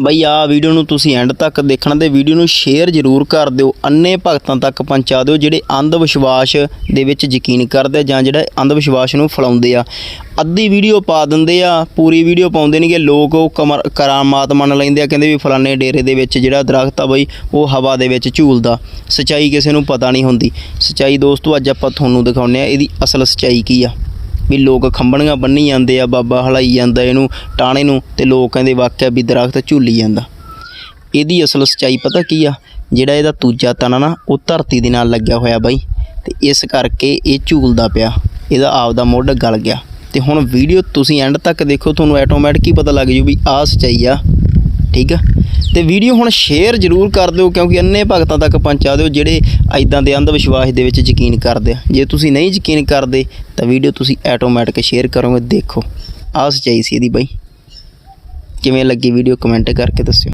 ਬਈ ਆ ਵੀਡੀਓ ਨੂੰ ਤੁਸੀਂ ਐਂਡ ਤੱਕ ਦੇਖਣਾ ਤੇ ਵੀਡੀਓ ਨੂੰ ਸ਼ੇਅਰ ਜ਼ਰੂਰ ਕਰ ਦਿਓ। ਅੰਨੇ ਭਗਤਾਂ ਤੱਕ ਪਹੁੰਚਾ ਦਿਓ ਜਿਹੜੇ ਅੰਧ ਵਿਸ਼ਵਾਸ ਦੇ ਵਿੱਚ ਯਕੀਨ ਕਰਦੇ ਆ ਜਾਂ ਜਿਹੜਾ ਅੰਧ ਵਿਸ਼ਵਾਸ ਨੂੰ ਫੈਲਾਉਂਦੇ ਆ। ਅੱਧੀ ਵੀਡੀਓ ਪਾ ਦਿੰਦੇ ਆ, ਪੂਰੀ ਵੀਡੀਓ ਪਾਉਂਦੇ ਨਹੀਂਗੇ ਲੋਕ ਉਹ ਕਮਰ- ਕਰਾਮਾਤ ਮੰਨ ਲੈਂਦੇ ਆ, ਕਹਿੰਦੇ ਵੀ ਫਲਾਣੇ ਡੇਰੇ ਦੇ ਵਿੱਚ ਜਿਹੜਾ ਦਰਖਤ ਆ ਬਈ, ਉਹ ਹਵਾ ਦੇ ਵਿੱਚ ਝੂਲਦਾ। ਸਚਾਈ ਕਿਸੇ ਨੂੰ ਪਤਾ ਨਹੀਂ ਹੁੰਦੀ। ਸਚਾਈ ਦੋਸਤੋ, ਅੱਜ ਆਪਾਂ ਤੁਹਾਨੂੰ ਦਿਖਾਉਂਦੇ ਆ ਇਹਦੀ ਅਸਲ ਸਚਾਈ ਕੀ ਆ। ਵੀ ਲੋਕ ਖੰਭਣੀਆਂ ਬੰਨੀ ਜਾਂਦੇ ਆ, ਬਾਬਾ ਹਲਾਈ ਜਾਂਦਾ ਇਹਨੂੰ ਟਾਣੇ ਨੂੰ ਤੇ ਲੋਕ ਕਹਿੰਦੇ ਵਾਕਿਆ ਵੀ ਦਰਖਤ ਝੂਲੀ ਜਾਂਦਾ। ਇਹਦੀ ਅਸਲ ਸਚਾਈ ਪਤਾ ਕੀ ਆ? ਜਿਹੜਾ ਇਹਦਾ ਦੂਜਾ ਤਣਾ ਨਾ, ਉਹ ਧਰਤੀ ਦੇ ਨਾਲ ਲੱਗਿਆ ਹੋਇਆ ਬਾਈ। ਤੇ ਇਸ ਕਰਕੇ ਇਹ ਝੂਲਦਾ ਪਿਆ। ਇਹਦਾ ਆਪਦਾ ਮੁੱਢ ਗਲ ਗਿਆ। ਤੇ ਹੁਣ ਵੀਡੀਓ ਤੁਸੀਂ ਐਂਡ ਤੱਕ ਦੇਖੋ, ਤੁਹਾਨੂੰ ਆਟੋਮੈਟਿਕ ਹੀ ਪਤਾ ਲੱਗ ਜੂ ਵੀ ਆਹ ਸਚਾਈ ਆ। ਠੀਕ ਆ? ਤੇ ਵੀਡੀਓ ਹੁਣ ਸ਼ੇਅਰ ਜ਼ਰੂਰ ਕਰ ਦਿਓ, ਕਿਉਂਕਿ ਅੰਨੇ ਭਗਤਾਂ ਤੱਕ ਪਹੁੰਚਾ ਦਿਓ ਜਿਹੜੇ ਐਦਾਂ ਦੇ ਅੰਧ ਵਿਸ਼ਵਾਸ ਦੇ ਵਿੱਚ ਯਕੀਨ ਕਰਦੇ ਆ। ਜੇ ਤੁਸੀਂ ਨਹੀਂ ਯਕੀਨ ਕਰਦੇ, ਤਾਂ ਵੀਡੀਓ ਤੁਸੀਂ ਆਟੋਮੈਟਿਕ ਸ਼ੇਅਰ ਕਰੋਗੇ, ਦੇਖੋ। ਆਹ ਸਚਾਈ ਸੀ ਇਹਦੀ ਬਾਈ। ਕਿਵੇਂ ਲੱਗੀ ਵੀਡੀਓ ਕਮੈਂਟ ਕਰਕੇ ਦੱਸਿਓ।